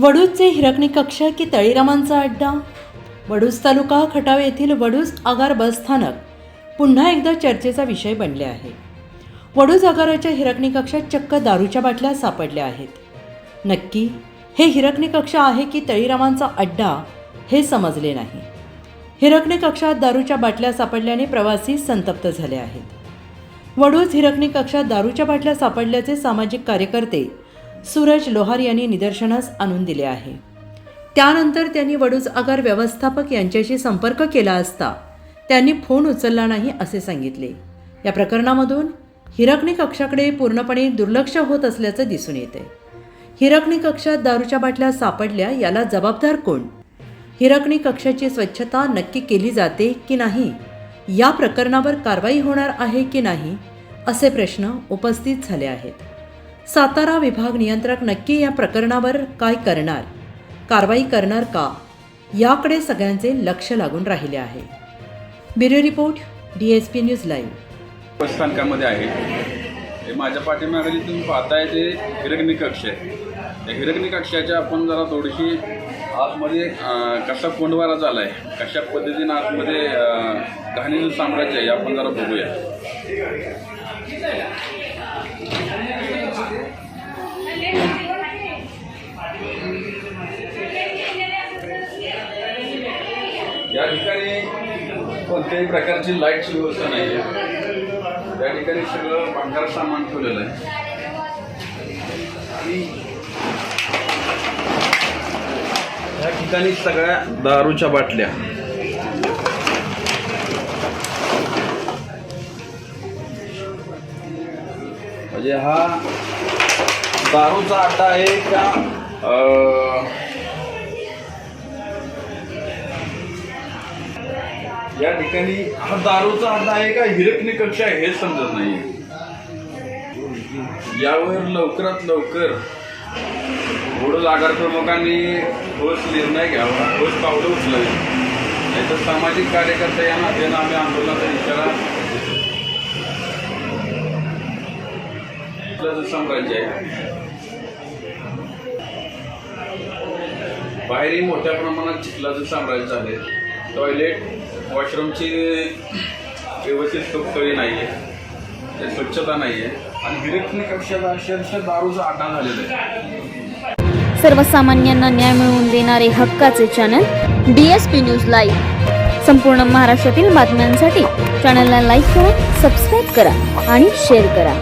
वडूजचे हिरकणी कक्ष की तळीरामांचा अड्डा? वडूज तालुका खटाव येथील वडूज आगार बसस्थानक पुन्हा एकदा चर्चेचा विषय बनले आहे. वडूज आगाराच्या हिरकणी कक्षात चक्क दारूच्या बाटल्या सापडल्या आहेत. नक्की हे हिरकणी कक्ष आहे की तळीरामांचा अड्डा हे समजले नाही. हिरकणी कक्षात दारूच्या बाटल्या सापडल्याने प्रवासी संतप्त झाले आहेत. वडूज हिरकणी कक्षात दारूच्या बाटल्या सापडल्याचे सामाजिक कार्यकर्ते सूरज लोहार यांनी निदर्शनास आणून दिले आहे. त्यानंतर त्यांनी वडूज आगार व्यवस्थापक यांच्याशी संपर्क केला असता त्यांनी फोन उचलला नाही असे सांगितले. या प्रकरणामधून हिरकणी कक्षाकडे पूर्णपणे दुर्लक्ष होत असल्याचं दिसून येते. हिरकणी कक्षात दारूच्या बाटल्या सापडल्या याला जबाबदार कोण? हिरकणी कक्षाची स्वच्छता नक्की केली जाते की नाही? या प्रकरणावर कारवाई होणार आहे की नाही? असे प्रश्न उपस्थित झाले आहेत. सातारा विभाग नियंत्रक नक्की या प्रकरणावर काय करणार? कारवाई करणार का? याकडे सगळ्यांचे लक्ष लागून राहिले आहे. Bureau report D S P news live. बसस्थानकामध्ये आहे. हे माझ्या पाठीमागे तुम्ही पाहताय ते हिरकणी कक्ष आहे. त्या हिरकणी कक्षाच्या आपण जरा थोडीशी आतमध्ये कशा कसा कोंडवारा झाला आहे कशा पद्धतीनं आतमध्ये घाणीचं साम्राज्य आहे आपण जरा बघूया. या ठिकाणी कोणत्याही प्रकारची लाईटची व्यवस्था नाही आहे या ठिकाणी सगळं पांढर सामान ठेवलेलं आहे. आणि या ठिकाणी सगळ्या दारूच्या बाटल्या. म्हणजे हा दारूचा अड्डा आहे का या ठिकाणी हा दारूचा अड्डा आहे का? हिरकणी कक्ष आहे हे समजत नाही यावर लवकरात लवकर बोडो लागार प्रमुखांनी ठोस निर्णय घ्यावा ठोस पावलं उचलावी. नाहीतर सामाजिक कार्यकर्ते या नात्यानं आम्ही आंदोलनाचा इशारा साम्राज्य आहे. बाहेरही मोठ्या प्रमाणात चिखलाचं साम्राज्य आहे टॉयलेट वॉशरूमची व्यवस्थित सोयी नाही आहे स्वच्छता नाही आहे आणि हिरकणी कक्षात अक्षरशः दारूचा अड्डा झालेला आहे. सर्वसामान्यांना न्याय मिळवून देणारे हक्काचे channel D S P news live संपूर्ण महाराष्ट्रातील बातम्यांसाठी चॅनलला लाईक करा सबस्क्राईब करा आणि शेअर करा.